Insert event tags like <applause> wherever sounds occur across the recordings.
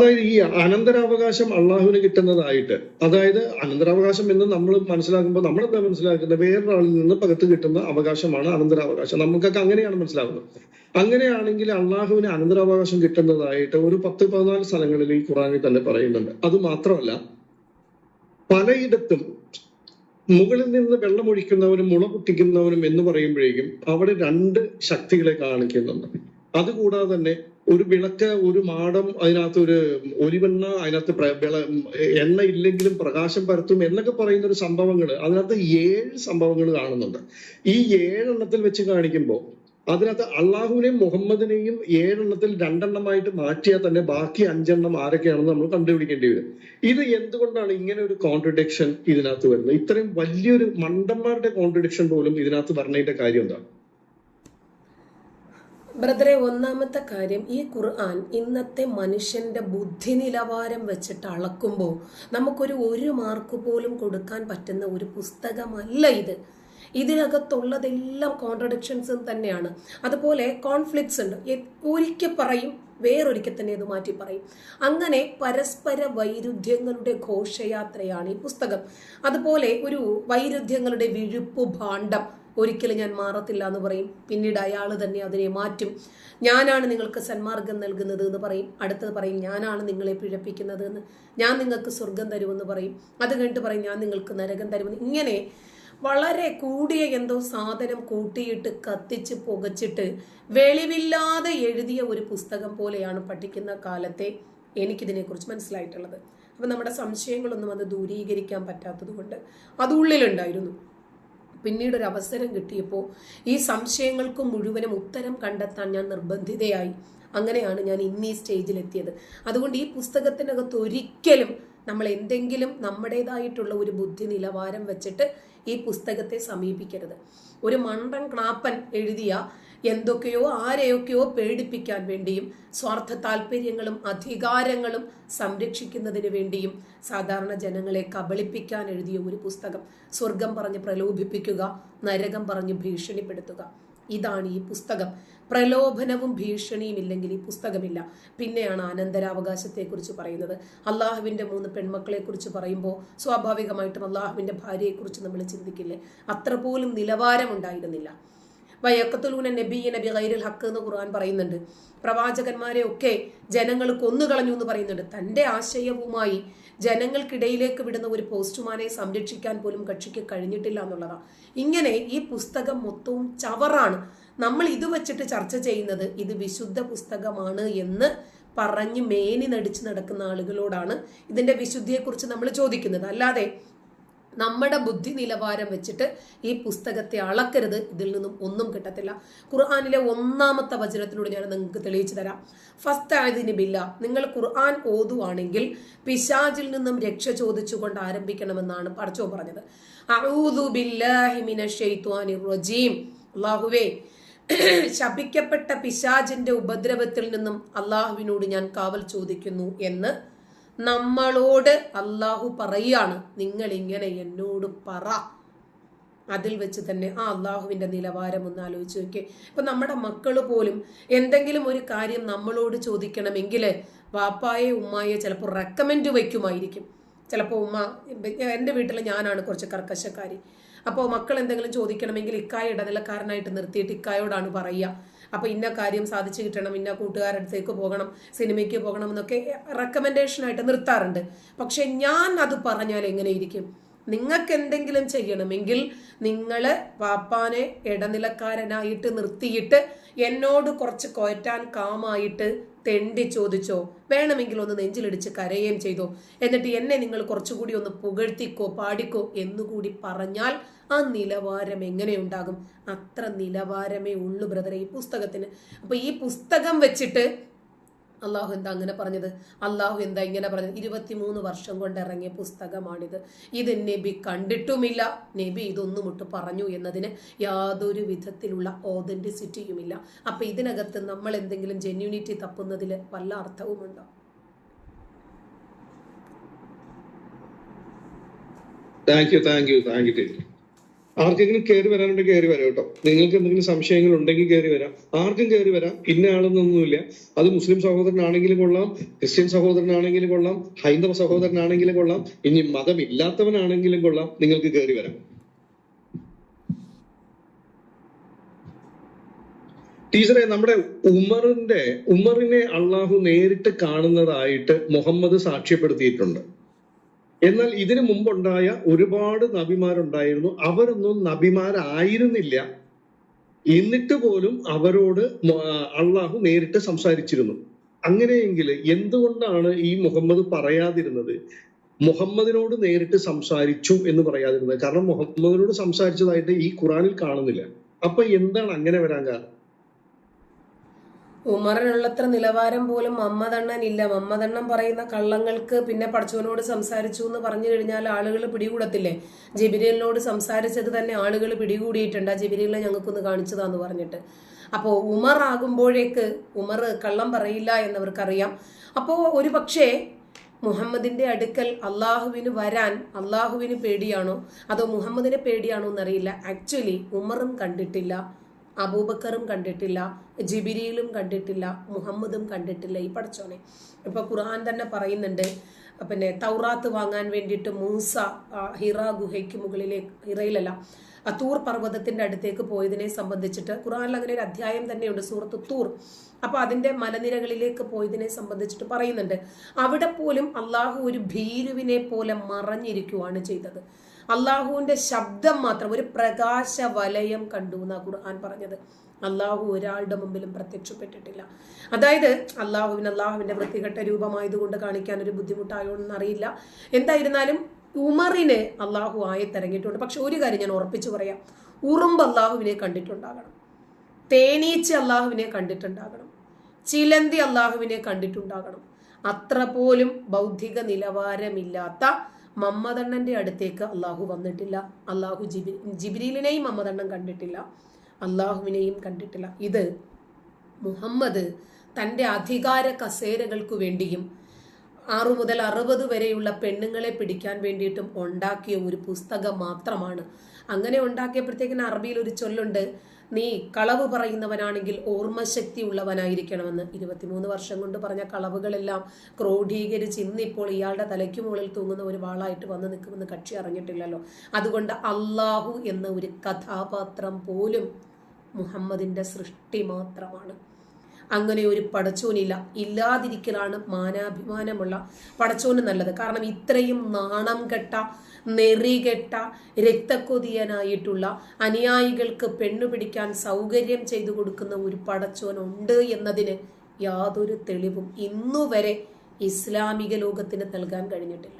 അതായത് ഈ അനന്തരാവകാശം അള്ളാഹുവിന് കിട്ടുന്നതായിട്ട്. അതായത് അനന്തരാവകാശം എന്ന് നമ്മൾ മനസ്സിലാക്കുമ്പോൾ നമ്മളെന്താ മനസ്സിലാക്കുന്നത്? വേറൊരാളിൽ നിന്ന് പകത്ത് കിട്ടുന്ന അവകാശമാണ് അനന്തരാവകാശം. നമുക്കൊക്കെ അങ്ങനെയാണ് മനസ്സിലാകുന്നത് അങ്ങനെയാണെങ്കിൽ അള്ളാഹുവിന് അനന്തരാവകാശം കിട്ടുന്നതായിട്ട് ഒരു പത്ത് പതിനാല് സ്ഥലങ്ങളിൽ ഈ ഖുറാനിൽ തന്നെ പറയുന്നുണ്ട്. അത് മാത്രമല്ല പലയിടത്തും മുകളിൽ നിന്ന് വെള്ളമൊഴിക്കുന്നവനും മുള പൊട്ടിക്കുന്നവനും എന്ന് പറയുമ്പോഴേക്കും അവിടെ രണ്ട് ശക്തികളെ കാണിക്കുന്നുണ്ട്. അതുകൂടാതെ തന്നെ ഒരു വിളക്ക് ഒരു മാടം അതിനകത്ത് ഒരു ഒലിവെണ്ണ അതിനകത്ത് എണ്ണ ഇല്ലെങ്കിലും പ്രകാശം പരത്തും എന്നൊക്കെ പറയുന്ന ഒരു സംഭവങ്ങൾ അതിനകത്ത് ഏഴ് സംഭവങ്ങൾ കാണുന്നുണ്ട്. ഈ ഏഴെണ്ണത്തിൽ വെച്ച് കാണിക്കുമ്പോൾ അതിനകത്ത് അള്ളാഹുവിനെയും മുഹമ്മദിനെയും ഏഴെണ്ണത്തിൽ രണ്ടെണ്ണമായിട്ട് മാറ്റിയാൽ തന്നെ ബാക്കി അഞ്ചെണ്ണം ആരൊക്കെയാണെന്ന് നമ്മൾ കണ്ടുപിടിക്കേണ്ടി വരും. ഇത് എന്തുകൊണ്ടാണ് ഇങ്ങനെ ഒരു കോൺട്രഡിക്ഷൻ ഇതിനകത്ത് വരുന്നത്? ഇത്രയും വലിയൊരു മണ്ടന്മാരുടെ കോൺട്രഡിക്ഷൻ പോലും ഇതിനകത്ത് പറഞ്ഞതിന്റെ കാര്യം എന്താണ്? ബ്രദറെ ഒന്നാമത്തെ കാര്യം ഈ ഖുർആൻ ഇന്നത്തെ മനുഷ്യന്റെ ബുദ്ധി നിലവാരം വെച്ചിട്ട് അളക്കുമ്പോൾ നമുക്കൊരു ഒരു മാർക്ക് പോലും കൊടുക്കാൻ പറ്റുന്ന ഒരു പുസ്തകമല്ല ഇത്. ഇതിനകത്തുള്ളതെല്ലാം കോൺട്രഡിക്ഷൻസും തന്നെയാണ്. അതുപോലെ കോൺഫ്ലിക്ട്സ് ഉണ്ട്. ഒരിക്കൽ പറയും വേറൊരിക്കൽ തന്നെ ഇത് മാറ്റി പറയും. അങ്ങനെ പരസ്പര വൈരുദ്ധ്യങ്ങളുടെ ഘോഷയാത്രയാണ് ഈ പുസ്തകം. അതുപോലെ ഒരു വൈരുദ്ധ്യങ്ങളുടെ വിഴുപ്പ് ഭാണ്ഡം. ഒരിക്കലും ഞാൻ മാറത്തില്ല എന്ന് പറയും. പിന്നീട് അയാൾ തന്നെ അതിനെ മാറ്റും. ഞാനാണ് നിങ്ങൾക്ക് സന്മാർഗം നൽകുന്നത് എന്ന് പറയും. അടുത്തത് പറയും ഞാനാണ് നിങ്ങളെ പിഴപ്പിക്കുന്നത് എന്ന്. ഞാൻ നിങ്ങൾക്ക് സ്വർഗം തരുമെന്ന് പറയും. അത് കഴിഞ്ഞിട്ട് പറയും ഞാൻ നിങ്ങൾക്ക് നരകം തരുമെന്ന്. ഇങ്ങനെ വളരെ കൂടിയ എന്തോ സാധനം കൂട്ടിയിട്ട് കത്തിച്ച് പുകച്ചിട്ട് വെളിവില്ലാതെ എഴുതിയ ഒരു പുസ്തകം പോലെയാണ് പഠിക്കുന്ന കാലത്തെ എനിക്കിതിനെക്കുറിച്ച് മനസ്സിലായിട്ടുള്ളത്. അപ്പം നമ്മുടെ സംശയങ്ങളൊന്നും അത് ദൂരീകരിക്കാൻ പറ്റാത്തത് കൊണ്ട് അത് ഉള്ളിലുണ്ടായിരുന്നു. പിന്നീട് ഒരു അവസരം കിട്ടിയപ്പോൾ ഈ സംശയങ്ങൾക്ക് മുഴുവനും ഉത്തരം കണ്ടെത്താൻ ഞാൻ നിർബന്ധിതയായി. അങ്ങനെയാണ് ഞാൻ ഇന്ന് ഈ സ്റ്റേജിലെത്തിയത്. അതുകൊണ്ട് ഈ പുസ്തകത്തിനകത്ത് ഒരിക്കലും നമ്മൾ എന്തെങ്കിലും നമ്മുടേതായിട്ടുള്ള ഒരു ബുദ്ധി നിലവാരം വെച്ചിട്ട് ഈ പുസ്തകത്തെ സമീപിക്കരുത്. ഒരു മണ്ടൻ ക്ലാപ്പൻ എഴുതിയ എന്തൊക്കെയോ ആരെയൊക്കെയോ പേടിപ്പിക്കാൻ വേണ്ടിയും സ്വാർത്ഥ താല്പര്യങ്ങളും അധികാരങ്ങളും സംരക്ഷിക്കുന്നതിന് വേണ്ടിയും സാധാരണ ജനങ്ങളെ കബളിപ്പിക്കാൻ എഴുതിയ ഒരു പുസ്തകം. സ്വർഗം പറഞ്ഞ് പ്രലോഭിപ്പിക്കുക നരകം പറഞ്ഞ് ഭീഷണിപ്പെടുത്തുക. ഇതാണ് ഈ പുസ്തകം. പ്രലോഭനവും ഭീഷണിയും ഇല്ലെങ്കിൽ ഈ പുസ്തകമില്ല. പിന്നെയാണ് അനന്തരാവകാശത്തെക്കുറിച്ച് പറയുന്നത്. അള്ളാഹുവിന്റെ മൂന്ന് പെൺമക്കളെക്കുറിച്ച് പറയുമ്പോൾ സ്വാഭാവികമായിട്ടും അള്ളാഹുവിന്റെ ഭാര്യയെക്കുറിച്ച് നമ്മൾ ചിന്തിക്കില്ലേ? അത്ര പോലും നിലവാരമുണ്ടായിരുന്നില്ല. വയക്കത്തുലൂന നബി നബി ഗൈരിൽ ഹക്ക് എന്ന് ഖുർആൻ പറയുന്നുണ്ട്. പ്രവാചകന്മാരെ ഒക്കെ ജനങ്ങൾ കൊന്നുകളഞ്ഞു എന്ന് പറയുന്നുണ്ട്. തന്റെ ആശയവുമായി ജനങ്ങൾക്കിടയിലേക്ക് വിടുന്ന ഒരു പോസ്റ്റുമാനെ സംരക്ഷിക്കാൻ പോലും കക്ഷിക്ക് കഴിഞ്ഞിട്ടില്ല എന്നുള്ളതാണ് ഇങ്ങനെ ഈ പുസ്തകം മൊത്തവും ചവറാണ്. നമ്മൾ ഇത് വെച്ചിട്ട് ചർച്ച ചെയ്യുന്നത് ഇത് വിശുദ്ധ പുസ്തകമാണ് എന്ന് പറഞ്ഞ് മേനി നടിച്ച് നടക്കുന്ന ആളുകളോടാണ് ഇതിന്റെ വിശുദ്ധിയെക്കുറിച്ച് നമ്മൾ ചോദിക്കുന്നത്. അല്ലാതെ നമ്മുടെ ബുദ്ധി നിലവാരം വെച്ചിട്ട് ഈ പുസ്തകത്തെ അളക്കരുത്. ഇതിൽ നിന്നും ഒന്നും കിട്ടത്തില്ല. ഖുർആാനിലെ ഒന്നാമത്തെ വചനത്തിലൂടെ ഞാൻ നിങ്ങൾക്ക് തെളിയിച്ചു തരാം. ഫസ്റ്റ് ആയതിന് ബില്ല. നിങ്ങൾ ഖുർആൻ ഓതുവാണെങ്കിൽ പിശാജിൽ നിന്നും രക്ഷ ചോദിച്ചുകൊണ്ട് ആരംഭിക്കണമെന്നാണ് പടച്ചോ പറഞ്ഞത്. അല്ലാഹുവേ ശപിക്കപ്പെട്ട പിശാജിന്റെ ഉപദ്രവത്തിൽ നിന്നും അള്ളാഹുവിനോട് ഞാൻ കാവൽ ചോദിക്കുന്നു എന്ന് നമ്മളോട് അള്ളാഹു പറയാണ് നിങ്ങൾ ഇങ്ങനെ എന്നോട് പറ. അതിൽ വെച്ച് തന്നെ ആ അള്ളാഹുവിന്റെ നിലവാരം ഒന്ന് ആലോചിച്ച് നോക്കിയേ. ഇപ്പൊ നമ്മുടെ മക്കൾ പോലും എന്തെങ്കിലും ഒരു കാര്യം നമ്മളോട് ചോദിക്കണമെങ്കിൽ വാപ്പായെ ഉമ്മായെ ചിലപ്പോൾ റെക്കമെൻഡ് വയ്ക്കുമായിരിക്കും. ചിലപ്പോൾ ഉമ്മ എന്റെ വീട്ടിൽ ഞാനാണ് കുറച്ച് കർക്കശക്കാരി. അപ്പോൾ മക്കൾ എന്തെങ്കിലും ചോദിക്കണമെങ്കിൽ ഇക്കായ ഇടനിലക്കാരനായിട്ട് നിർത്തിയിട്ട് ഇക്കായോടാണ് പറയുക. അപ്പോൾ ഇന്ന കാര്യം സാധിച്ചു കിട്ടണം ഇന്ന കൂട്ടുകാരടുത്തേക്ക് പോകണം സിനിമയ്ക്ക് പോകണം എന്നൊക്കെ റെക്കമെൻഡേഷൻ ആയിട്ട് നിർത്താറുണ്ട്. പക്ഷെ ഞാൻ അത് പറഞ്ഞാൽ എങ്ങനെയിരിക്കും നിങ്ങൾക്ക് എന്തെങ്കിലും ചെയ്യണമെങ്കിൽ നിങ്ങൾ പാപ്പാനെ ഇടനിലക്കാരനായിട്ട് നിർത്തിയിട്ട് എന്നോട് കുറച്ച് കോറ്റാൻ കാമായിട്ട് തെണ്ടി ചോദിച്ചോ വേണമെങ്കിൽ ഒന്ന് നെഞ്ചിലിടിച്ച് കരയുകയും ചെയ്തോ. എന്നിട്ട് എന്നെ നിങ്ങൾ കുറച്ചുകൂടി ഒന്ന് പുകഴ്ത്തിക്കോ പാടിക്കോ എന്നുകൂടി പറഞ്ഞാൽ ആ നിലവാരം എങ്ങനെയുണ്ടാകും? അത്ര നിലവാരമേ ഉള്ളൂ ബ്രദറെ ഈ പുസ്തകത്തിന്. അപ്പോൾ ഈ പുസ്തകം വെച്ചിട്ട് അള്ളാഹു എന്താ അങ്ങനെ പറഞ്ഞത്? അള്ളാഹു എന്താ ഇങ്ങനെ പറഞ്ഞത്? ഇരുപത്തിമൂന്ന് വർഷം കൊണ്ട് ഇറങ്ങിയ പുസ്തകമാണിത്. ഇത് നബി കണ്ടിട്ടുമില്ല. നബി ഇതൊന്നും ഇട്ട് പറഞ്ഞു എന്നതിന് യാതൊരു വിധത്തിലുള്ള ഓതന്റിസിറ്റിയുമില്ല അപ്പൊ ഇതിനകത്ത് നമ്മൾ എന്തെങ്കിലും ജെന്യൂണിറ്റി തപ്പുന്നതിൽ വല്ല അർത്ഥവുമുണ്ടോ? Thank you thank you thank you ആർക്കെങ്കിലും കയറി വരാനുണ്ടെങ്കിൽ കയറി വരാം കേട്ടോ. നിങ്ങൾക്ക് എന്തെങ്കിലും സംശയങ്ങൾ ഉണ്ടെങ്കിൽ കയറി വരാം. ആർക്കും കയറി വരാം. ഇന്ന ആളെന്നൊന്നുമില്ല അത് മുസ്ലിം സഹോദരനാണെങ്കിലും കൊള്ളാം ക്രിസ്ത്യൻ സഹോദരനാണെങ്കിലും കൊള്ളാം ഹൈന്ദവ സഹോദരനാണെങ്കിലും കൊള്ളാം ഇനി മതമില്ലാത്തവനാണെങ്കിലും കൊള്ളാം. നിങ്ങൾക്ക് കയറി വരാം. ടീച്ചറെ നമ്മുടെ ഉമറിന്റെ ഉമറിനെ അള്ളാഹു നേരിട്ട് കാണുന്നതായിട്ട് മുഹമ്മദ് സാക്ഷ്യപ്പെടുത്തിയിട്ടുണ്ട്. എന്നാൽ ഇതിനു മുമ്പുണ്ടായ ഒരുപാട് നബിമാരുണ്ടായിരുന്നു. അവരൊന്നും നബിമാരായിരുന്നില്ല. എന്നിട്ട് പോലും അവരോട് അള്ളാഹു നേരിട്ട് സംസാരിച്ചിരുന്നു. അങ്ങനെയെങ്കിൽ എന്തുകൊണ്ടാണ് ഈ മുഹമ്മദ് പറയാതിരുന്നത്? മുഹമ്മദിനോട് നേരിട്ട് സംസാരിച്ചു എന്ന് പറയാതിരുന്നത്. കാരണം മുഹമ്മദിനോട് സംസാരിച്ചതായിട്ട് ഈ ഖുറാനിൽ കാണുന്നില്ല. അപ്പൊ എന്താണ് അങ്ങനെ വരാൻ കാരണം? ഉമറിനുള്ളത്ര നിലവാരം പോലും മമ്മതണ്ണൻ ഇല്ല മമ്മതണ്ണൻ പറയുന്ന കള്ളങ്ങൾക്ക് പിന്നെ പടച്ചവനോട് സംസാരിച്ചു എന്ന് പറഞ്ഞു കഴിഞ്ഞാൽ ആളുകൾ പിടികൂടത്തില്ലേ? ജബിരലിനോട് സംസാരിച്ചത് തന്നെ ആളുകൾ പിടികൂടിയിട്ടുണ്ട്. ആ ജബിരലിനെ ഞങ്ങൾക്കൊന്ന് കാണിച്ചതാന്ന് പറഞ്ഞിട്ട്. അപ്പോൾ ഉമർ ആകുമ്പോഴേക്ക് ഉമർ കള്ളം പറയില്ല എന്നവർക്കറിയാം. അപ്പോൾ ഒരു പക്ഷേ മുഹമ്മദിന്റെ അടുക്കൽ അള്ളാഹുവിന് വരാൻ അള്ളാഹുവിന് പേടിയാണോ? അതോ മുഹമ്മദിനെ പേടിയാണോ എന്നറിയില്ല. ആക്ച്വലി ഉമറും കണ്ടിട്ടില്ല. അബൂബക്കറും കണ്ടിട്ടില്ല ജിബിരിയിലും കണ്ടിട്ടില്ല മുഹമ്മദും കണ്ടിട്ടില്ല. ഈ പഠിച്ചോനെ. ഇപ്പൊ ഖുർആൻ തന്നെ പറയുന്നുണ്ട് പിന്നെ തൗറാത്ത് വാങ്ങാൻ വേണ്ടിയിട്ട് മൂസ ഹിറ ഗുഹയ്ക്ക് മുകളിലേക്ക് ഹിറയിലല്ല തൂർ പർവതത്തിന്റെ അടുത്തേക്ക് പോയതിനെ സംബന്ധിച്ചിട്ട് ഖുർആനിൽ അങ്ങനെ ഒരു അധ്യായം തന്നെയുണ്ട് സൂറത്ത് തൂർ. അപ്പൊ അതിന്റെ മലനിരകളിലേക്ക് പോയതിനെ സംബന്ധിച്ചിട്ട് പറയുന്നുണ്ട്. അവിടെ പോലും അള്ളാഹു ഒരു ഭീരുവിനെ പോലെ മറഞ്ഞിരിക്കുവാണ് ചെയ്തത്. അള്ളാഹുവിന്റെ ശബ്ദം മാത്രം ഒരു പ്രകാശ വലയം കണ്ടു എന്നാ ഖുർആൻ പറഞ്ഞത്. അള്ളാഹു ഒരാളുടെ മുമ്പിലും പ്രത്യക്ഷപ്പെട്ടിട്ടില്ല. അതായത് അള്ളാഹുവിന് അള്ളാഹുവിന്റെ വൃത്തികെട്ട രൂപമായതുകൊണ്ട് കാണിക്കാൻ ഒരു ബുദ്ധിമുട്ടായോന്ന് അറിയില്ല. എന്തായിരുന്നാലും ഉമറിനെ അള്ളാഹു ആയത്തിറങ്ങിയിട്ടുണ്ട്. പക്ഷെ ഒരു കാര്യം ഞാൻ ഉറപ്പിച്ചു പറയാം. ഉറുമ്പ് അള്ളാഹുവിനെ കണ്ടിട്ടുണ്ടാകണം. തേനീച്ച അള്ളാഹുവിനെ കണ്ടിട്ടുണ്ടാകണം. ചിലന്തി അള്ളാഹുവിനെ കണ്ടിട്ടുണ്ടാകണം. അത്ര പോലും ബൗദ്ധിക നിലവാരമില്ലാത്ത മമ്മദണ്ണന്റെ അടുത്തേക്ക് അള്ളാഹു വന്നിട്ടില്ല. അള്ളാഹു ജിബി ജിബിരിലിനെയും മമ്മദണ്ണൻ കണ്ടിട്ടില്ല. അള്ളാഹുവിനെയും കണ്ടിട്ടില്ല. ഇത് മുഹമ്മദ് തന്റെ അധികാര കസേരകൾക്ക് വേണ്ടിയും ആറു മുതൽ അറുപത് വരെയുള്ള പെണ്ണുങ്ങളെ പിടിക്കാൻ വേണ്ടിയിട്ടും ഉണ്ടാക്കിയ ഒരു പുസ്തകം മാത്രമാണ്. അങ്ങനെ ഉണ്ടാക്കിയപ്പോഴത്തേക്കിന് അറബിയിൽ ഒരു ചൊല്ലുണ്ട്. നീ കളവ് പറയുന്നവനാണെങ്കിൽ ഓർമ്മശക്തി ഉള്ളവനായിരിക്കണമെന്ന്. ഇരുപത്തിമൂന്ന് വർഷം കൊണ്ട് പറഞ്ഞ കളവുകളെല്ലാം ക്രോഡീകരിച്ച് ഇന്നിപ്പോൾ ഇയാളുടെ തലയ്ക്ക് മുകളിൽ തൂങ്ങുന്ന ഒരു വാളായിട്ട് വന്ന് നിൽക്കുമെന്ന് കക്ഷി അറിഞ്ഞിട്ടില്ലല്ലോ. അതുകൊണ്ട് അള്ളാഹു എന്ന ഒരു കഥാപാത്രം പോലും മുഹമ്മദിന്റെ സൃഷ്ടി മാത്രമാണ്. അങ്ങനെ ഒരു പടച്ചോനില്ല. ഇല്ലാതിരിക്കലാണ് മാനാഭിമാനമുള്ള പടച്ചോന് നല്ലത്. കാരണം ഇത്രയും നാണം കെട്ട നെറികെട്ട രക്തക്കൊതിയനായിട്ടുള്ള അനുയായികൾക്ക് പെണ്ണു പിടിക്കാൻ സൗകര്യം ചെയ്തു കൊടുക്കുന്ന ഒരു പടച്ചോനുണ്ട് എന്നതിന് യാതൊരു തെളിവും ഇന്നുവരെ ഇസ്ലാമിക ലോകത്തിന് നൽകാൻ കഴിഞ്ഞിട്ടില്ല.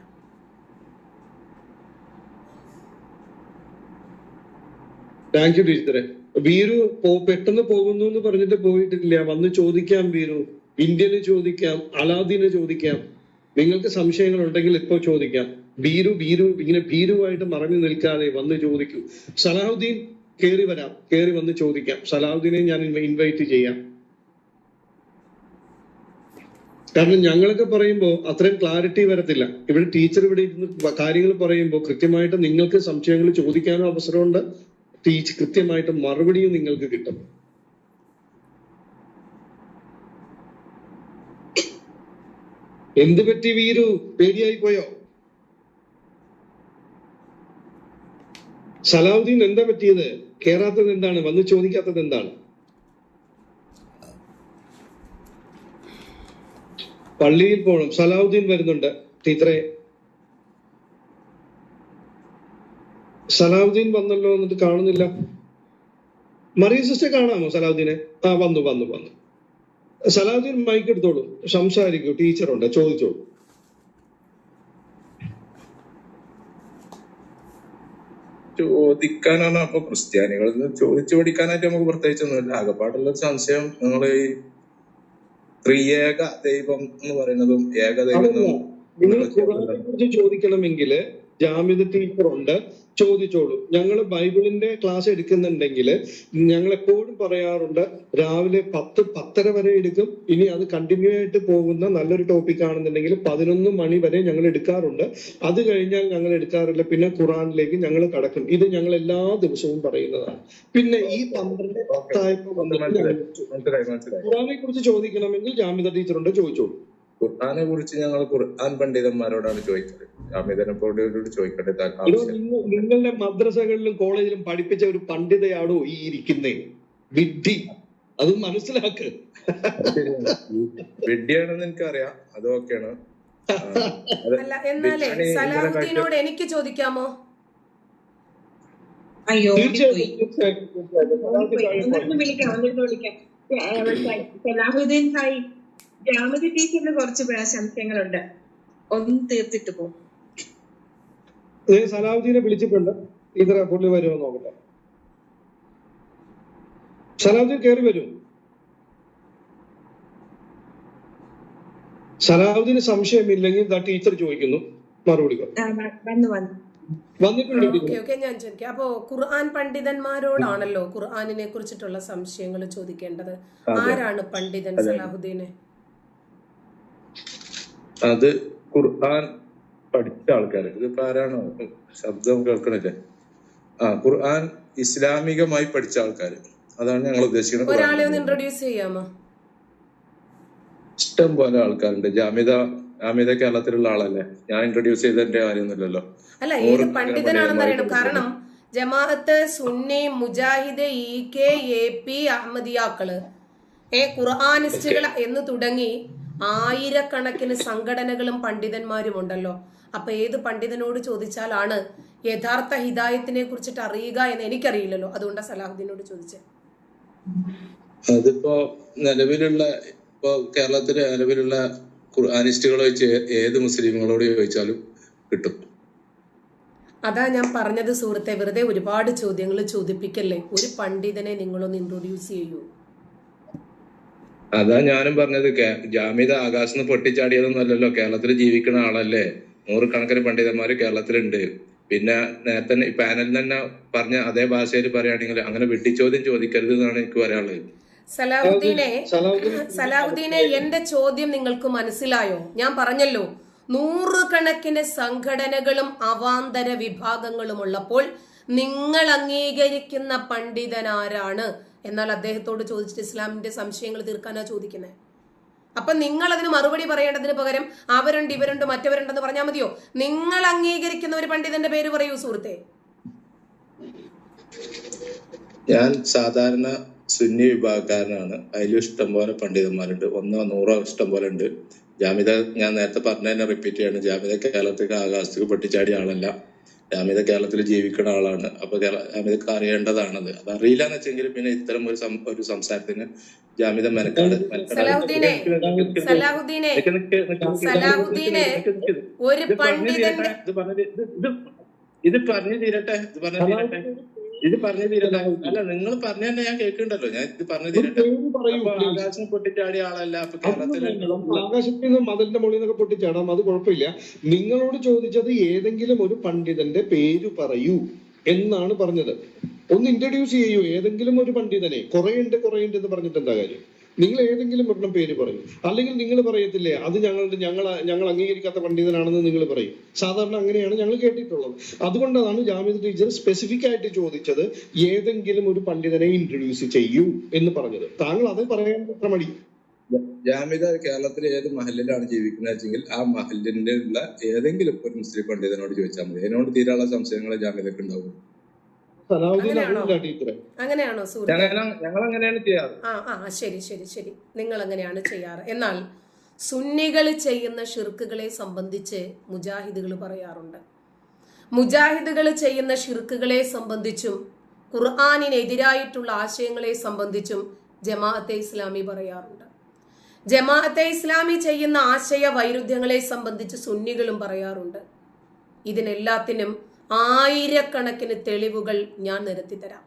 താങ്ക് യു ടീച്ചറെ. വീരു പെട്ടെന്ന് പോകുന്നു എന്ന് പറഞ്ഞിട്ട് പോയിട്ടില്ല. വന്ന് ചോദിക്കാം വീരു ഇന്ത്യന് ചോദിക്കാം അലാദിനെ ചോദിക്കാം. നിങ്ങൾക്ക് സംശയങ്ങൾ ഉണ്ടെങ്കിൽ ഇപ്പോൾ ചോദിക്കാം. വീരു വീരു ഇങ്ങനെ ഭീരുവായിട്ട് മറഞ്ഞു നിൽക്കാതെ വന്ന് ചോദിക്കൂ. സലാഹുദ്ദീൻ കേറി വരാം. കേറി വന്ന് ചോദിക്കാം. സലാഹുദ്ദീനെ ഞാൻ ഇൻവൈറ്റ് ചെയ്യാം. കാരണം ഞങ്ങളൊക്കെ പറയുമ്പോൾ അത്രയും ക്ലാരിറ്റി വരത്തില്ല. ഇവിടെ ടീച്ചർ ഇവിടെ ഇരുന്ന് കാര്യങ്ങൾ പറയുമ്പോൾ കൃത്യമായിട്ട് നിങ്ങൾക്ക് സംശയങ്ങൾ ചോദിക്കാനും അവസരമുണ്ട്? ടീച്ച് കൃത്യമായിട്ട് മറുപടിയും നിങ്ങൾക്ക് കിട്ടും. എന്ത് പറ്റി വീരു? പേടിയായി പോയോ സലാഹുദ്ദീൻ എന്താ പറ്റിയത്? കേറാത്തത് എന്താണ്? വന്ന് ചോദിക്കാത്തത് എന്താണ്? പള്ളിയിൽ പോകണം സലാഹുദ്ദീൻ വരുന്നുണ്ട്. ടീച്ചറെ സലാഹുദ്ദീൻ വന്നല്ലോ എന്നിട്ട് കാണുന്നില്ല. മറിയ സിസ്റ്റർ കാണാമോ സലാഹുദ്ദീനെ? ആ വന്നു വന്നു വന്നു. സലാഹുദ്ദീൻ മൈക്ക് എടുത്തോളൂ. സംസാരിക്കൂ ടീച്ചറുണ്ട് ചോദിച്ചോളൂ. ചോദിക്കാനാണ് അപ്പൊ ക്രിസ്ത്യാനികളിൽ നിന്ന് ചോദിച്ചു പഠിക്കാനായിട്ട് നമുക്ക് പ്രത്യേകിച്ചൊന്നുമില്ല. ആകെപ്പാടുള്ള സംശയം നിങ്ങൾ ഈ ത്രിയേക ദൈവം എന്ന് പറയുന്നതും ഏകദൈവം ദൈവം നിങ്ങൾ ചോദിക്കണമെങ്കിൽ ജാമ്യത ടീച്ചറുണ്ട് ചോദിച്ചോളൂ. ഞങ്ങൾ ബൈബിളിന്റെ ക്ലാസ് എടുക്കുന്നുണ്ടെങ്കിൽ ഞങ്ങൾ എപ്പോഴും പറയാറുണ്ട് രാവിലെ പത്ത് പത്തര വരെ എടുക്കും. ഇനി അത് കണ്ടിന്യൂ ആയിട്ട് പോകുന്ന നല്ലൊരു ടോപ്പിക് ആണെന്നുണ്ടെങ്കിൽ പതിനൊന്ന് മണി വരെ ഞങ്ങൾ എടുക്കാറുണ്ട്. അത് കഴിഞ്ഞാൽ ഞങ്ങൾ എടുക്കാറില്ല. പിന്നെ ഖുറാനിലേക്ക് ഞങ്ങൾ കടക്കും. ഇത് ഞങ്ങൾ എല്ലാ ദിവസവും പറയുന്നതാണ്. പിന്നെ ഈ പന്ത്രണ്ട് പത്തായപ്പോ വന്നിട്ട് ഖുറാനെ കുറിച്ച് ചോദിക്കണമെങ്കിൽ ജാമിദ ടീച്ചറുണ്ട് ചോദിച്ചോളൂ. ഖുർആനെ കുറിച്ച് ഞങ്ങൾ ഖുർആൻ പണ്ഡിതന്മാരോടാണ് ചോദിച്ചത്. ജാമ്യതനപ്പോട് ചോദിക്കട്ടെ നിങ്ങളുടെ മദ്രസകളിലും കോളേജിലും പഠിപ്പിച്ച ഒരു പണ്ഡിതയാണോ ഈ ഇരിക്കുന്നേ? വിഡ്ഢി. അത് മനസ്സിലാക്ക്. വിഡ്ഢിയാണെന്ന് എനിക്കറിയാം. അത് ഓക്കെയാണ്. അല്ല എന്നാലേ സലാഹുദ്ദീനോട് എനിക്ക് ചോദിക്കാമോ? അയ്യോ. താഴെ വിളിക്കാം വിളിക്കാം. സലാഹുദ്ദീൻ ജാമതി ടീച്ചറിന് കുറച്ച് സംശയങ്ങളുണ്ട് ഒന്ന് തീർത്തിട്ട് പോകും സലാഹുദ്ദീനെ വിളിച്ചിട്ടുണ്ട്. ഇതര പുള്ളി വരുമോ നോക്കട്ടെ. സലാഹുദ്ദീൻ കയറി വരും. സലാഹുദ്ദീന് സംശയമില്ലെങ്കിൽ ദാ ടീച്ചർ ചോദിക്കുന്നു. മറുപടി പറ. വന്നു വന്നു. വന്നിട്ടുണ്ട്. Okay teacher. ഞാൻ ചോദിക്കാം. അപ്പോ ഖുർആൻ പണ്ഡിതന്മാരോടാണല്ലോ ഖുർആാനിനെ കുറിച്ചിട്ടുള്ള സംശയങ്ങൾ ചോദിക്കേണ്ടത്? ആരാണ് പണ്ഡിതൻ സലാഹുദ്ദീനെ? അത് ഖുർആൻ പഠിച്ച ആൾക്കാർ ഇതിപ്പോ ആരാണോ? ശബ്ദം കേൾക്കണില്ലേ? ആ ഖുർആൻ ഇസ്ലാമികമായി പഠിച്ച ആൾക്കാർ അതാണ് ഞങ്ങൾ ഉദ്ദേശിക്കുന്നത് ഇൻട്രൊഡ്യൂസ് ചെയ്യാമോ? ഇഷ്ടം പോലെ ആൾക്കാരുണ്ട്. ജാമ്യത ജാമ്യത കേരളത്തിലുള്ള ആളല്ലേ? ഞാൻ ഇൻട്രൊഡ്യൂസ് ചെയ്തതിന്റെ കാര്യമൊന്നുമില്ലല്ലോ. അല്ല ഏത് പണ്ഡിതനാണെന്ന് അറിയണം. കാരണം Jamaat Sunni Mujahid E K A P അഹമ്മദിയാക്കൾ. ഏ ഖുർആാനിസ്റ്റുകൾ എന്ന് തുടങ്ങി ആയിരക്കണക്കിന് സംഘടനകളും പണ്ഡിതന്മാരും ഉണ്ടല്ലോ. അപ്പൊ ഏത് പണ്ഡിതനോട് ചോദിച്ചാലാണ് യഥാർത്ഥ ഹിതായത്തിനെ കുറിച്ചിട്ട് അറിയുക എന്ന് എനിക്കറിയില്ലല്ലോ. അതുകൊണ്ടാണ് സലാഹുദ്ദീനോട് ചോദിച്ചത് അതിപ്പോ നിലവിലുള്ള ഇപ്പോ കേരളത്തിലെ നിലവിലുള്ള ഖുർആാനിസ്റ്റുകൾ വെച്ച് ഏത് മുസ്ലിങ്ങളോട് ചോദിച്ചാലും കിട്ടും. അതാ ഞാൻ പറഞ്ഞത് സുഹൃത്തെ വെറുതെ ഒരുപാട് ചോദ്യങ്ങൾ ചോദിപ്പിക്കല്ലേ? ഒരു പണ്ഡിതനെ നിങ്ങളൊന്ന് ഇൻട്രൊഡ്യൂസ് ചെയ്യൂ. അതാ ഞാനും പറഞ്ഞത് കേ- ജാമിത ആകാശത്ത് നിന്ന് പൊട്ടിച്ചാടിയതൊന്നും അല്ലല്ലോ. കേരളത്തിൽ ജീവിക്കുന്ന ആളല്ലേ? നൂറുകണക്കിന് പണ്ഡിതന്മാര് കേരളത്തിലുണ്ട്. പിന്നെ നേരത്തെ ഈ പാനലിൽ തന്നെ പറഞ്ഞ അതേ ഭാഷയിൽ പറയുകയാണെങ്കിൽ അങ്ങനെ വെട്ടിച്ചോദ്യം ചോദിക്കരുത് എന്നാണ് എനിക്ക് പറയാനുള്ളത്. സലാഹുദ്ദീനെ <laughs> സലാഹുദ്ദീനെ എന്റെ ചോദ്യം നിങ്ങൾക്ക് മനസ്സിലായോ? ഞാൻ പറഞ്ഞല്ലോ നൂറുകണക്കിന് സംഘടനകളും അവാന്തര വിഭാഗങ്ങളും ഉള്ളപ്പോൾ നിങ്ങൾ അംഗീകരിക്കുന്ന പണ്ഡിതൻ ആരാണ് എന്നാൽ അദ്ദേഹത്തോട് ചോദിച്ചിട്ട് ഇസ്ലാമിന്റെ സംശയങ്ങൾ തീർക്കാനാ ചോദിക്കുന്നത് അപ്പൊ നിങ്ങൾ അതിന് മറുപടി പറയേണ്ടതിന് പകരം അവരുണ്ട് ഇവരുണ്ട് മറ്റവരുണ്ടെന്ന് പറഞ്ഞാൽ മതിയോ? നിങ്ങൾ അംഗീകരിക്കുന്ന ഒരു പണ്ഡിതന്റെ പേര് പറയൂ സുഹൃത്തെ. ഞാൻ സാധാരണ സുന്നി വിഭാഗക്കാരനാണ്. അതിലും ഇഷ്ടം പോലെ പണ്ഡിതന്മാരുണ്ട്. ഒന്നോ നൂറോ ഇഷ്ടം പോലെ ഉണ്ട്. ജാമിത ഞാൻ നേരത്തെ പറഞ്ഞ തന്നെ റിപ്പീറ്റ് ചെയ്യാണ്. ജാമിത കേരളത്തിൽ ആകാശത്തേക്ക് പൊട്ടിച്ചാടിയ ആളല്ല. ജാമിത കേരളത്തിൽ ജീവിക്കുന്ന ആളാണ്. അപ്പൊ അമിതക്ക് അറിയേണ്ടതാണ് അറിയേണ്ടതാണത്. അത് അറിയില്ല എന്ന് വെച്ചെങ്കിൽ പിന്നെ ഇത്തരം ഒരു സം- ഒരു സംസാരത്തിന് ജാമിത മെനക്കാട് ഇത് പറഞ്ഞു തീരട്ടെ ഇത് പറഞ്ഞു തീരട്ടെ. ഇത് പറഞ്ഞു തീരട്ടെ അല്ല നിങ്ങൾ പറഞ്ഞു തന്നെ ഞാൻ കേൾക്കണ്ടല്ലോ. ഞാൻ ഇത് പറഞ്ഞു തീരട്ടെ. ആകാശം പൊട്ടിച്ചാടിയ ആളല്ല. അപ്പൊ കേരളത്തിലെ ആകാശത്തിൽ നിന്ന് മതിലിന്റെ മുകളിൽ നിന്നൊക്കെ പൊട്ടിച്ചാടാം. അത് കുഴപ്പമില്ല. നിങ്ങളോട് ചോദിച്ചത് ഏതെങ്കിലും ഒരു പണ്ഡിതന്റെ പേര് പറയൂ എന്നാണ് പറഞ്ഞത്. ഒന്ന് ഇൻട്രൊഡ്യൂസ് ചെയ്യൂ. ഏതെങ്കിലും ഒരു പണ്ഡിതനെ. കുറെ ഉണ്ട് കുറെ ഉണ്ട് എന്ന് പറഞ്ഞിട്ട് എന്താ കാര്യം? നിങ്ങൾ ഏതെങ്കിലും ഒരെണ്ണം പേര് പറയും. അല്ലെങ്കിൽ നിങ്ങൾ പറയത്തില്ലേ അത് ഞങ്ങളുടെ ഞങ്ങൾ ഞങ്ങൾ അംഗീകരിക്കാത്ത പണ്ഡിതനാണെന്ന് നിങ്ങൾ പറയും. സാധാരണ അങ്ങനെയാണ് ഞങ്ങൾ കേട്ടിട്ടുള്ളത്. അതുകൊണ്ടാണ് ജാമ്യ ടീച്ചർ സ്പെസിഫിക് ആയിട്ട് ചോദിച്ചത് ഏതെങ്കിലും ഒരു പണ്ഡിതനെ ഇൻട്രൊഡ്യൂസ് ചെയ്യൂ എന്ന് പറഞ്ഞത്. താങ്കൾ അത് പറയാൻ എത്ര മടി ജാമിത കേരളത്തിലെ ഏത് മഹലിലാണ് ജീവിക്കുന്നത് വെച്ചെങ്കിൽ ആ മഹലിന്റെ ഉള്ള ഏതെങ്കിലും ഒരു മുസ്ലിം പണ്ഡിതനോട് ചോദിച്ചാൽ മതി. അതിനോട് തീരാനുള്ള സംശയങ്ങൾ ജാമ്യതക്ക് ഉണ്ടാവും സലാഹുദ്ദീൻ അങ്ങനെയാണോ? ഞങ്ങൾ ഞങ്ങൾ അങ്ങനെയാണ് ചെയ്യാറ്. ആ ആ ശരി ശരി ശരി. നിങ്ങൾ അങ്ങനെയാണ് ചെയ്യാറ്. എന്നാൽ സുന്നികൾ ചെയ്യുന്ന ഷിർക്കുകളെ സംബന്ധിച്ച് മുജാഹിദുകൾ പറയാറുണ്ട്. മുജാഹിദുകൾ ചെയ്യുന്ന ഷിർക്കുകളെ സംബന്ധിച്ചും ഖുർആാനിനെതിരായിട്ടുള്ള ആശയങ്ങളെ സംബന്ധിച്ചും ജമാഅത്തെ ഇസ്ലാമി പറയാറുണ്ട്. ജമാഅത്തെ ഇസ്ലാമി ചെയ്യുന്ന ആശയ വൈരുദ്ധ്യങ്ങളെ സംബന്ധിച്ച് സുന്നികളും പറയാറുണ്ട്. ഇതിനെല്ലാത്തിനും ആയിരക്കണക്കിന് തെളിവുകൾ ഞാൻ നിരത്തി തരാം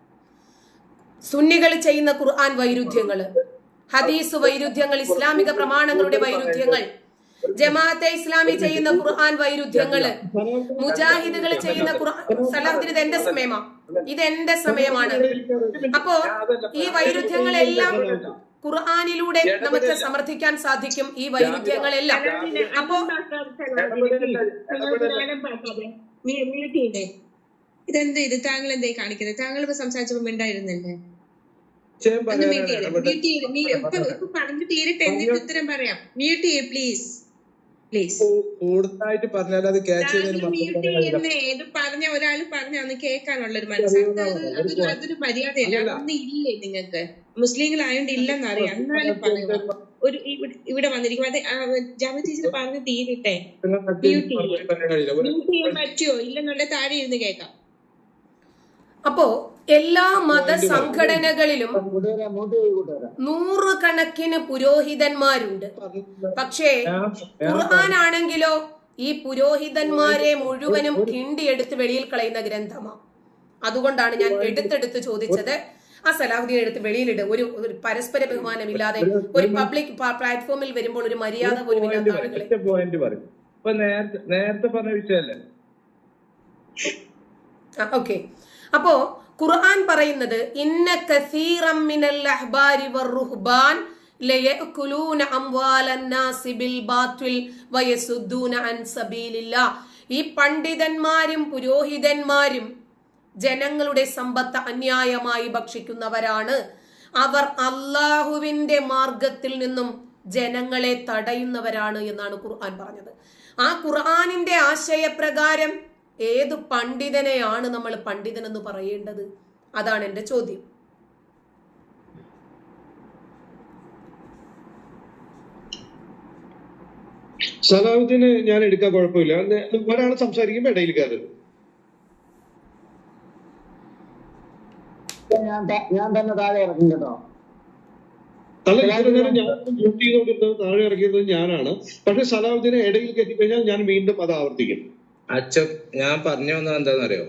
സുന്നികൾ ചെയ്യുന്ന ഖുർആൻ വൈരുദ്ധ്യങ്ങൾ ഹദീസ് വൈരുദ്ധ്യങ്ങൾ ഇസ്ലാമിക പ്രമാണങ്ങളുടെ വൈരുദ്ധ്യങ്ങൾ ജമാഅത്തെ ഇസ്ലാമി ചെയ്യുന്ന ഖുർആൻ വൈരുദ്ധ്യങ്ങൾ മുജാഹിദുകൾ ചെയ്യുന്ന ഖുർആൻ ഇത് എന്റെ സമയമാ. ഇത് എന്റെ സമയമാണ്. അപ്പോ ഈ വൈരുദ്ധ്യങ്ങളെല്ലാം ഖുർആാനിലൂടെ നമുക്ക് സമർത്ഥിക്കാൻ സാധിക്കും ഈ വൈരുദ്ധ്യങ്ങളെല്ലാം. അപ്പോ ഇതെന്ത് ഇത് താങ്കൾ എന്തേ കാണിക്കുന്നത് താങ്കൾ ഇപ്പൊ സംസാരിച്ചപ്പോ മിണ്ടായിരുന്നല്ലേ പറഞ്ഞു തീരട്ടെ. എന്നിട്ട് ഉത്തരം പറയാം. മ്യൂട്ട് ചെയ്യേ പ്ലീസ് പ്ലീസ് കൂടുതലായിട്ട് പറഞ്ഞാൽ അത് ക്യാച്ച് പറഞ്ഞ ഒരാൾ കേൾക്കാനുള്ള ഒരു മനസ്സാണ് അതൊരു മര്യാദയല്ല? ഇല്ലേ നിങ്ങൾക്ക്? മുസ്ലിങ്ങളായോണ്ട് ഇല്ലെന്നറിയാം. എന്നാലും ഒരു ഇവിടെ വന്നിരിക്കും അതെ ജാമ ടീച്ചർ പറഞ്ഞ് തീരട്ടെ മ്യൂട്ട് ചെയ്യാൻ പറ്റുമോ ഇല്ലെന്നുണ്ടെ താഴെ ഇരുന്ന് കേൾക്കാം. അപ്പോ എല്ലാ മത സംഘടനകളിലും നൂറുകണക്കിന് പുരോഹിതന്മാരുണ്ട്. പക്ഷേ ഞാൻ ഈ പുരോഹിതന്മാരെ മുഴുവനും കിണ്ടിയെടുത്ത് വെളിയിൽ കളയുന്ന ഗ്രന്ഥമാണ് അതുകൊണ്ടാണ് ഞാൻ എടുത്തെടുത്ത് ചോദിച്ചത്. ആ സലാഹുദ്ദീൻ എടുത്ത് വെളിയിലിട്. ഒരു ഒരു പരസ്പര ബഹുമാനമില്ലാതെ ഒരു പബ്ലിക് പ്ലാറ്റ്ഫോമിൽ വരുമ്പോൾ ഒരു മര്യാദ പോലും ഇല്ലാത്ത ആളുകളെ. പോയിന്റ് പറയും. ഇപ്പൊ നേരത്തെ നേരത്തെ പറഞ്ഞ വിഷയമല്ലേ? ഓക്കെ. അപ്പോ ഖുർആൻ പറയുന്നത് ഇന്ന കസീറം മിനൽ അഹ്ബാരി വറുഹ്ബാൻ ലയഅകുലൂന അംവാലൻ നാസി ബിൽ ബാത്തിൽ വയസുദ്ദൂന അൻ സബീലില്ലാ. ഈ പണ്ഡിതന്മാരും പുരോഹിതന്മാരും ജനങ്ങളുടെ സമ്പത്ത് അന്യായമായി ഭക്ഷിക്കുന്നവരാണ്. അവർ അള്ളാഹുവിന്റെ മാർഗത്തിൽ നിന്നും ജനങ്ങളെ തടയുന്നവരാണ് എന്നാണ് ഖുർആൻ പറഞ്ഞത്. ആ ഖുർആനിന്റെ ആശയപ്രകാരം ഏത് പണ്ഡിതനെയാണ് നമ്മൾ പണ്ഡിതൻ എന്ന് പറയേണ്ടത്? അതാണ് എന്റെ ചോദ്യം. സലാഹുദ്ദീന് ഞാൻ എടുക്കാൻ കുഴപ്പമില്ല. ഒരാൾ സംസാരിക്കുമ്പോ ഇടയിൽ കയറരുത് ഞാൻ ഞാൻ തന്നെ താഴെ ഇറക്കും കേട്ടോ അല്ല ഇത്രയും നേരം ഞാൻ മ്യൂട്ട് ചെയ്തുകൊണ്ടിരുന്നത് താഴെ ഇറക്കിയത് ഞാനാണ്. പക്ഷെ സലാഹുദ്ദീനെ ഇടയിൽ കയറ്റിക്കഴിഞ്ഞാൽ ഞാൻ വീണ്ടും അത് ആവർത്തിക്കും. അച്ഛൻ ഞാൻ പറഞ്ഞു വന്നത് എന്താണെന്നറിയോ?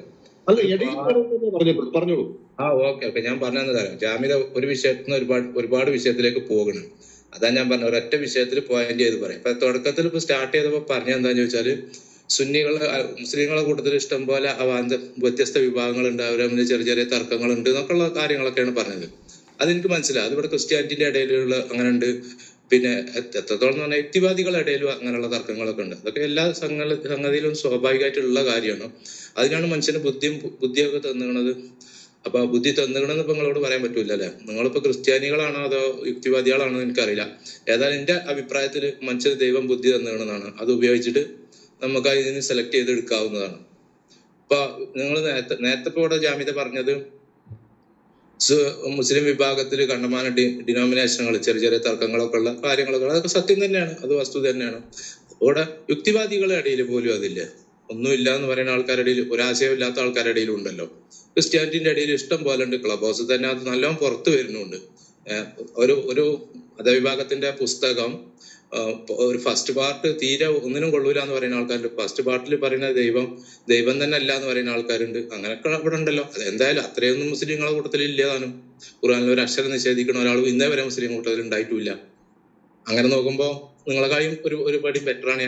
അല്ല ഇടയിൽ പറഞ്ഞോളൂ പറഞ്ഞോളൂ ആ ഓക്കെ ഓക്കെ. ഞാൻ പറഞ്ഞു തരാം ജാമ്യത ഒരു വിഷയത്തിൽ നിന്ന് ഒരുപാട് ഒരുപാട് വിഷയത്തിലേക്ക് പോകണം. അതാ ഞാൻ പറഞ്ഞ ഒരൊറ്റ വിഷയത്തിൽ പോയിന്റ് ചെയ്ത് പറയാം. ഇപ്പൊ തുടക്കത്തിൽ ഇപ്പൊ സ്റ്റാർട്ട് ചെയ്തപ്പോ പറഞ്ഞ എന്താന്ന് ചോദിച്ചാൽ സുന്നികൾ അഹ് മുസ്ലിങ്ങളെ കൂട്ടത്തിൽ ഇഷ്ടം പോലെ അവാന്ത വ്യത്യസ്ത വിഭാഗങ്ങളുണ്ട് അവർ തമ്മിൽ ചെറിയ ചെറിയ തർക്കങ്ങളുണ്ട് എന്നൊക്കെയുള്ള കാര്യങ്ങളൊക്കെയാണ് പറഞ്ഞത്. അതെനിക്ക് മനസ്സിലായി. അതിവിടെ ക്രിസ്ത്യാനിറ്റിന്റെ ഇടയിലുള്ള അങ്ങനെ ഉണ്ട് പിന്നെ എത്ര- എത്രത്തോളം പറഞ്ഞാൽ യുക്തിവാദികളുടെ ഇടയിലും അങ്ങനെയുള്ള തർക്കങ്ങളൊക്കെ ഉണ്ട്. അതൊക്കെ എല്ലാ സംഗ- സംഗതിയിലും സ്വാഭാവികമായിട്ടുള്ള കാര്യമാണ്. അതിനാണ് മനുഷ്യന് ബുദ്ധിയും ബുദ്ധിയൊക്കെ തന്നുകണത്. അപ്പൊ ആ ബുദ്ധി തന്നുകണെന്ന് ഇപ്പൊ നിങ്ങളോട് പറയാൻ പറ്റൂല അല്ലെ നിങ്ങളിപ്പോ ക്രിസ്ത്യാനികളാണോ അതോ യുക്തിവാദികളാണോ എനിക്കറിയില്ല. ഏതായാലും എന്റെ അഭിപ്രായത്തിൽ മനുഷ്യന് ദൈവം ബുദ്ധി തന്നുകണെന്നാണ്. അത് ഉപയോഗിച്ചിട്ട് നമുക്ക് അതിന് സെലക്ട് ചെയ്ത് എടുക്കാവുന്നതാണ് ഇപ്പൊ നിങ്ങൾ നേരത്തെ നേരത്തെ ഇവിടെ ജാമ്യത പറഞ്ഞത് മുസ്ലിം വിഭാഗത്തിൽ കണ്ടമാന ഡി ഡിനോമിനേഷനുകൾ ചെറിയ ചെറിയ തർക്കങ്ങളൊക്കെ ഉള്ള കാര്യങ്ങളൊക്കെ അതൊക്കെ സത്യം തന്നെയാണ്. അത് വസ്തു തന്നെയാണ്. ഇവിടെ യുക്തിവാദികളുടെ ഇടയിൽ പോലും അതില്ല. ഒന്നുമില്ല എന്ന് പറയുന്ന ആൾക്കാരുടെ ഇടയിൽ ഒരാശയം ഇല്ലാത്ത ആൾക്കാരുടെ ഇടയിലും ഉണ്ടല്ലോ. ക്രിസ്ത്യാനിറ്റിന്റെ ഇടയിൽ ഇഷ്ടം പോലെ ഉണ്ട് ക്ലബ് ഹൗസ് തന്നെ അത് നല്ലോണം പുറത്തു വരുന്നുണ്ട്. ഒരു ഒരു മതവിഭാഗത്തിന്റെ പുസ്തകം ഒരു ഫസ്റ്റ് പാർട്ട് തീരെ ഒന്നിനും കൊള്ളൂല എന്ന് പറയുന്ന ആൾക്കാരുണ്ട്. ഫസ്റ്റ് പാർട്ടിൽ പറയുന്ന ദൈവം ദൈവം തന്നെ അല്ല എന്ന് പറയുന്ന ആൾക്കാരുണ്ട്. അങ്ങനെയൊക്കെ ഇവിടെ ഉണ്ടല്ലോ. അതെന്തായാലും അത്രയൊന്നും മുസ്ലിങ്ങളെ കൂട്ടത്തിൽ ഇല്ലതാനും ഖുറാനിൽ ഒരു അക്ഷരം നിഷേധിക്കുന്ന ഒരാളും ഇന്നേ വരെ മുസ്ലിം കൂട്ടത്തിൽ ഉണ്ടായിട്ടില്ല. അങ്ങനെ നോക്കുമ്പോ നിങ്ങളെക്കാളും ഒരു ഒരു പടി ബെറ്റർ ആണ്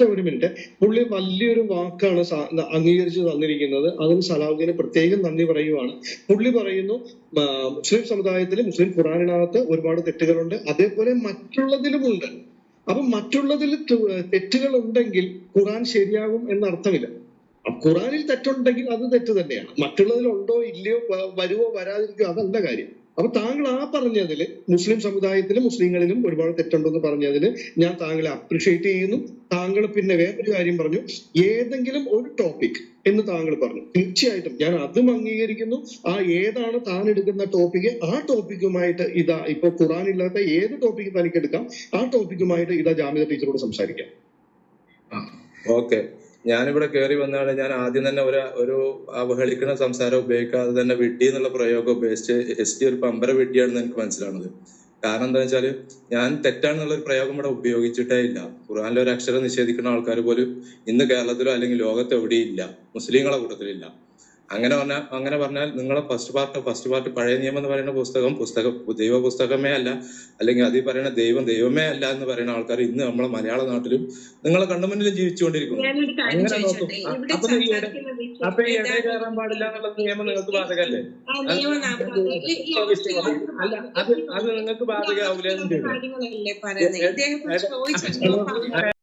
ഒറ്റ ഒരു മിനിറ്റ് പുള്ളി വലിയൊരു വാക്കാണ് അംഗീകരിച്ചു തന്നിരിക്കുന്നത്. അതിന് സലാഹുദ്ദീന് പ്രത്യേകം നന്ദി പറയുവാണ്. പുള്ളി പറയുന്നു മുസ്ലിം സമുദായത്തിൽ മുസ്ലിം ഖുറാനിനകത്ത് ഒരുപാട് തെറ്റുകളുണ്ട്. അതേപോലെ മറ്റുള്ളതിലുമുണ്ട്. അപ്പൊ മറ്റുള്ളതിൽ തെറ്റുകൾ ഉണ്ടെങ്കിൽ ഖുറാൻ ശരിയാകും എന്നർത്ഥമില്ല ഖുറാനിൽ തെറ്റുണ്ടെങ്കിൽ അത് തെറ്റ് തന്നെയാണ്. മറ്റുള്ളതിൽ ഉണ്ടോ ഇല്ലയോ വരുവോ വരാതിരിക്കോ അതല്ല കാര്യം. അപ്പൊ താങ്കൾ ആ പറഞ്ഞതിൽ മുസ്ലിം സമുദായത്തിലും മുസ്ലിങ്ങളിലും ഒരുപാട് തെറ്റുണ്ടെന്ന് പറഞ്ഞതിൽ ഞാൻ താങ്കളെ അപ്രീഷിയേറ്റ് ചെയ്യുന്നു. താങ്കൾ പിന്നെ വേറൊരു കാര്യം പറഞ്ഞു. ഏതെങ്കിലും ഒരു ടോപ്പിക് എന്ന് താങ്കൾ പറഞ്ഞു. തീർച്ചയായിട്ടും ഞാൻ അതും അംഗീകരിക്കുന്നു. ആ ഏതാണ് താൻ എടുക്കുന്ന ടോപ്പിക് ആ ടോപ്പിക്കുമായിട്ട് ഇതാ ഇപ്പൊ ഖുറാൻ ഇല്ലാത്ത ഏത് ടോപ്പിക് തനിക്ക് എടുക്കാം? ആ ടോപ്പിക്കുമായിട്ട് ഇതാ ജാമ്യത ടീച്ചറോട് സംസാരിക്കാം. ഓക്കെ ഞാനിവിടെ കയറി വന്നാണ് ഞാൻ ആദ്യം തന്നെ ഒരു ഒരു അവഹേളിക്കുന്ന സംസാരം ഉപയോഗിക്കാതെ തന്നെ വിഡ്ഢി എന്നുള്ള പ്രയോഗം ഉപയോഗിച്ച് എസ് ടി ഒരു പമ്പര വിഡ്ഢിയാണെന്ന് എനിക്ക് മനസ്സിലാവുന്നത്. കാരണം എന്താ വെച്ചാൽ ഞാൻ തെറ്റാണെന്നുള്ള ഒരു പ്രയോഗം ഇവിടെ ഉപയോഗിച്ചിട്ടേ ഇല്ല. ഖുറാനിലെ ഒരു അക്ഷരം നിഷേധിക്കുന്ന ആൾക്കാർ പോലും ഇന്ന് കേരളത്തിലോ അല്ലെങ്കിൽ ലോകത്ത് എവിടെയും ഇല്ല. മുസ്ലിങ്ങളെ കൂട്ടത്തിലില്ല. അങ്ങനെ പറഞ്ഞാൽ അങ്ങനെ പറഞ്ഞാൽ നിങ്ങളെ ഫസ്റ്റ് പാർട്ട് ഫസ്റ്റ് പാർട്ട് പഴയ നിയമം എന്ന് പറയുന്ന പുസ്തകം പുസ്തകം ദൈവ പുസ്തകമേ അല്ല. അല്ലെങ്കിൽ അതിൽ പറയുന്ന ദൈവം ദൈവമേ അല്ല എന്ന് പറയുന്ന ആൾക്കാർ ഇന്ന് നമ്മളെ മലയാള നാട്ടിലും നിങ്ങളെ കണ്ണുമുന്നിലും ജീവിച്ചുകൊണ്ടിരിക്കുന്നു. ഞാനൊരു കാര്യം അങ്ങനെ നോക്കും. ചോദിച്ചോട്ടെ ആ, ഇവിടെ അപ്പൊ ഈ ഇട- അപ്പൊ ഈ ഇടയിൽ കയറാൻ പാടില്ല എന്നുള്ള നിയമം നിങ്ങൾക്ക് ബാധകല്ലേ? അല്ല അത് നിങ്ങൾക്ക് ബാധകമാവില്ല